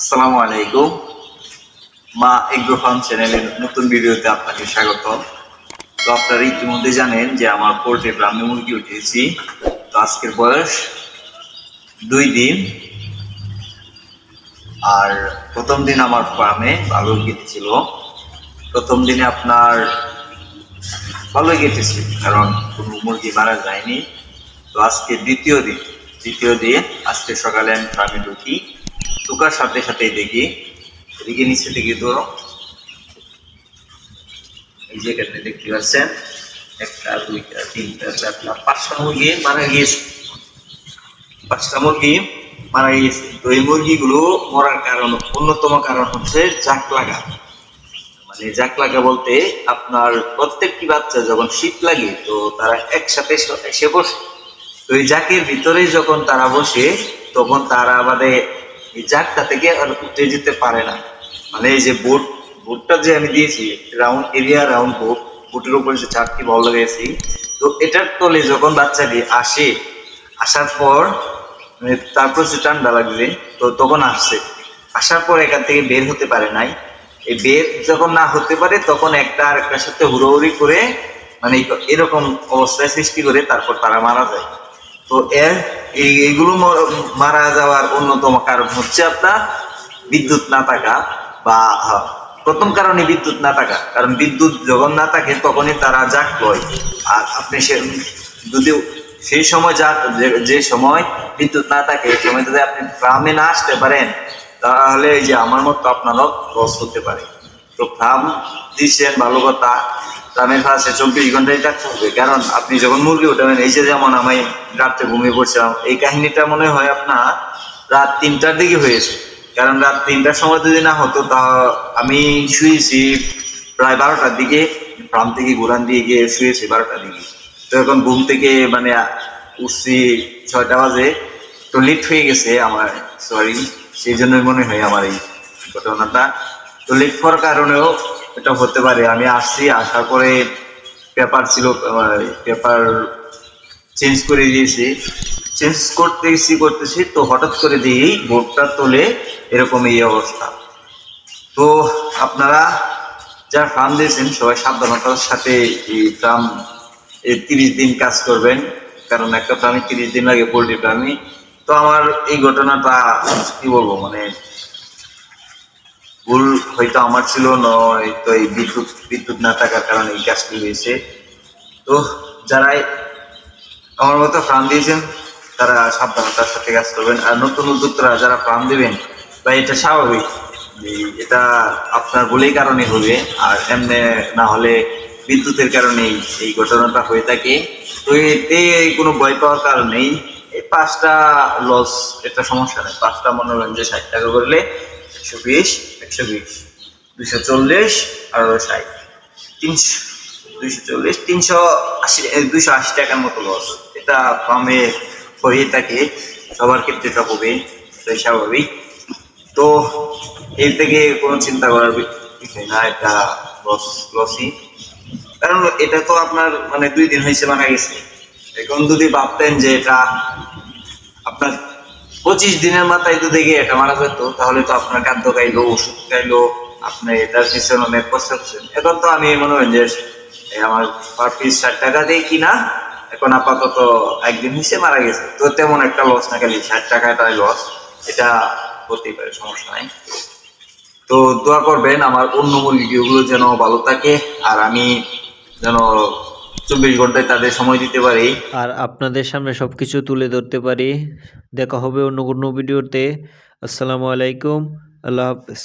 আসসালামু আলাইকুম। মা এগ্রো ফার্ম চ্যানেলের নতুন ভিডিওতে আপনাকে স্বাগত। তো আপনারা ইতিমধ্যে জানেন যে আমার পোল্ট্রি ফার্মে মুরগি উঠিয়েছি তো আজকের বয়স দুই দিন। আর প্রথম দিন আমার ফার্মে ভালো কেটেছিল প্রথম দিনে আপনার ভালোই কেটেছে কারণ কোনো মুরগি মারা যায়নি। তো আজকে দ্বিতীয় দিন। দ্বিতীয় দিন আজকে সকালে আমি ফার্মে ঢুকি। ঢুকার সাথে সাথেই দেখি। এদিকে নিচে দেখি ধরো এই যে এখানে দেখতে পাচ্ছেন, একটা, দুইটা, তিনটা, চারটা, পাঁচটা মুরগি মারা গিয়েছে। পাঁচটা মুরগি মারা গিয়েছে। তো এই মুরগিগুলো মরার কারণ, অন্যতম কারণ হচ্ছে জাক লাগা। মানে জাক লাগা বলতে আপনার প্রত্যেকটি বাচ্চা যখন শীত লাগে, তো তারা একসাথে এসে- বসে। তো এই জাকের ভিতরে যখন তারা বসে, তখন তারা মানে এই জাকটা থেকে আর উঠে যেতে পারে না। মানে এই যে বোট, বোটটা যে আমি দিয়েছি রাউন্ড এরিয়া রাউন্ড বোট বোটের উপরে যে চারটি বল লাগিয়েছি তো এটার তলে যখন বাচ্চাটি আসে, আসার পর মানে তারপর সে ঠান্ডা লাগছে, তো তখন আসছে। আসার পর এখান থেকে বের হতে পারে নাই। এই বের যখন না হতে পারে, তখন একটা আর একটার সাথে হুড়োহুড়ি করে মানে এরকম অবস্থায় সৃষ্টি করে তারপর তারা মারা যায়। তো এর এই এইগুলো মর- যাওয়ার অন্যতম কারণ হচ্ছে আপনার বিদ্যুৎ না থাকা বা হ্যাঁ, প্রথম কারণে বিদ্যুৎ না থাকা। কারণ বিদ্যুৎ যখন না থাকে তখনই তারা জাগ লয় আর আপনি সে যদি সেই সময় যা যে- সময় বিদ্যুৎ না থাকে এই সময় যদি আপনি ফার্মে না আসতে পারেন তাহলে এই যে আমার মতো আপনারও লস হতে পারে। ফার্ম দিচ্ছেন ভালো কথা। ফার্মের পাশে চব্বিশ ঘন্টায় থাকতে হবে কারণ আপনি যখন মুরগি উঠাবেন, এই যে যেমন আমি রাত্রে ঘুমিয়ে পড়ছিলাম, এই কাহিনীটা মনে হয় আপনার রাত তিনটার দিকে হয়েছে। কারণ রাত তিনটার সময় যদি না হতো, তা আমি শুয়েছি প্রায় বারোটার দিকে ফার্ম থেকে ঘুরান দিয়ে গিয়ে শুয়েছি বারোটার দিকে। তো এখন ঘুম থেকে মানে উঠছি ছয়টা বাজে, তো লেট হয়ে গেছে আমার সরি সেই জন্যই মনে হয় আমার এই ঘটনাটা। তো লেট কারণেও এটা হতে পারে। আমি আসছি, আসার পরে পেপার ছিল পেপার চেঞ্জ করে দিয়েছি। চেঞ্জ করতেছি করতেছি, তো হঠাৎ করে দিয়েই বোর্ডটা তোলে এরকম এই অবস্থা। তো আপনারা যারা ফার্ম দিয়েছেন, সবাই সাবধানতার সাথে এই ফার্ম তিরিশ দিন কাজ করবেন। কারণ একটা ফার্মে তিরিশ দিন লাগে পোলট্রি ফার্মে তো আমার এই ঘটনাটা কি বলব? মানে ভুল হয়তো আমার ছিল, নয় তো এই বিদ্যুৎ বিদ্যুৎ না থাকার কারণে এই কাজটি হয়েছে। তো যারাই আমার মতো প্রাণ দিয়েছেন, তারা সাবধানতার সাথে কাজ করবেন। আর নতুন উদ্যোক্তারা যারা ফার্ম দেবেন বা এটা স্বাভাবিক। এটা আপনার বলেই কারণে হবে। আর এমনি না হলে বিদ্যুতের কারণেই এই ঘটনাটা হয়ে থাকে। তো এতে কোনো ভয় পাওয়ার কারণ নেই। এই পাঁচটা লস এটা সমস্যা নেই। পাঁচটা মনে যে ষাট টাকা করলে একশো বিশ একশো বিশ দুশো চল্লিশ আর ষাট। তিনশো, দুইশো চল্লিশ, তিনশো আশি দুইশো আশি টাকার মতো লস এটা ফার্মে হয়ে থাকে, সবার ক্ষেত্রে এটা হবে এটাই স্বাভাবিক। তো এর থেকে কোনো চিন্তা করার বিষয় না, এটা লস লসই কারণ এটা তো আপনার মানে দুই দিন হয়েছে মারা গেছে। এখন যদি ভাবতেন যে এটা আপনার পঁচিশ দিনের মাথায় তো দেখে এটা মারা যেত, তাহলে তো আপনার খাদ্য খাইলো, ওষুধ খাইলো আপনি এটার পিছনে অনেক কষ্ট করছেন এখন তো আমি মনে হয় যে আমার পার পিস ষাট টাকা দিয়ে কিনা, এখন আপাতত একদিন হিসেবে মারা গেছে। তো তেমন একটা লস না খালি ষাট টাকাটাই লস এটা হতেই পারে, সমস্যা নাই। তো দোয়া করবেন, আমার অন্য মুরগিগুলো যেন ভালো থাকে, আর আমি যেন চব্বিশ ঘন্টায় তাদের সময় দিতে পারি। আর আপনাদের সামনে সব কিছু তুলে ধরতে পারি। দেখা হবে অন্য কোনো ভিডিওতে। আসসালামু আলাইকুম। আল্লাহ হাফেজ।